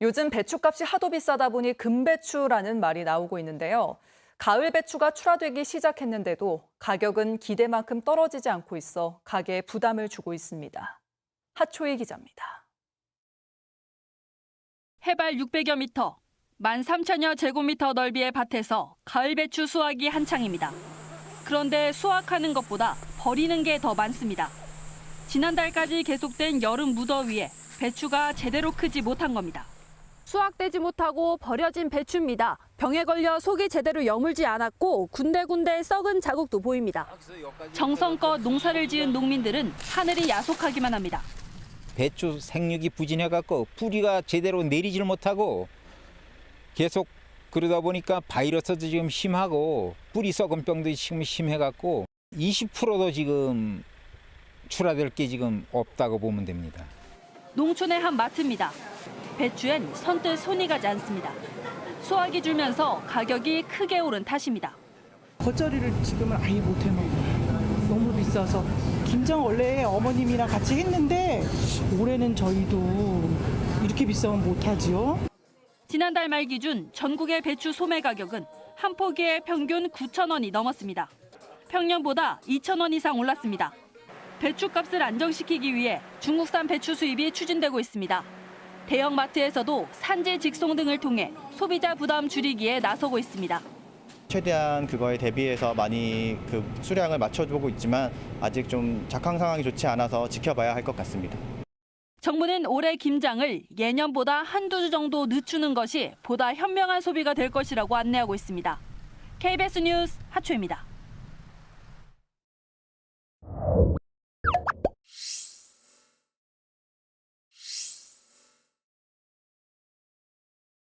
요즘 배추값이 하도 비싸다 보니 금배추라는 말이 나오고 있는데요. 가을 배추가 출하되기 시작했는데도 가격은 기대만큼 떨어지지 않고 있어 가게에 부담을 주고 있습니다. 하초희 기자입니다. 해발 600여 미터, 13,000여 제곱미터 넓이의 밭에서 가을 배추 수확이 한창입니다. 그런데 수확하는 것보다 버리는 게 더 많습니다. 지난달까지 계속된 여름 무더위에 배추가 제대로 크지 못한 겁니다. 수확되지 못하고 버려진 배추입니다. 병에 걸려 속이 제대로 여물지 않았고 군데군데 썩은 자국도 보입니다. 정성껏 농사를 지은 농민들은 하늘이 야속하기만 합니다. 배추 생육이 부진해갖고 뿌리가 제대로 내리질 못하고 계속 그러다 보니까 바이러스도 지금 심하고 뿌리 썩은 병도 지금 심해갖고 20%도 지금 출하될 게 지금 없다고 보면 됩니다. 농촌의 한 마트입니다. 배추엔 선뜻 손이 가지 않습니다. 수확이 줄면서 가격이 크게 오른 탓입니다. 겉절이를 지금은 아예 못 해 먹어요. 너무 비싸서. 김장 원래 어머님이랑 같이 했는데 올해는 저희도 이렇게 비싸면 못하지요. 지난달 말 기준 전국의 배추 소매 가격은 한 포기에 평균 9천 원이 넘었습니다. 평년보다 2천 원 이상 올랐습니다. 배추값을 안정시키기 위해 중국산 배추 수입이 추진되고 있습니다. 대형 마트에서도 산지 직송 등을 통해 소비자 부담 줄이기에 나서고 있습니다. 최대한 그거에 대비해서 많이 그 수량을 맞춰보고 있지만 아직 좀 작황 상황이 좋지 않아서 지켜봐야 할 것 같습니다. 정부는 올해 김장을 예년보다 한두 주 정도 늦추는 것이 보다 현명한 소비가 될 것이라고 안내하고 있습니다. KBS 뉴스 하초입니다.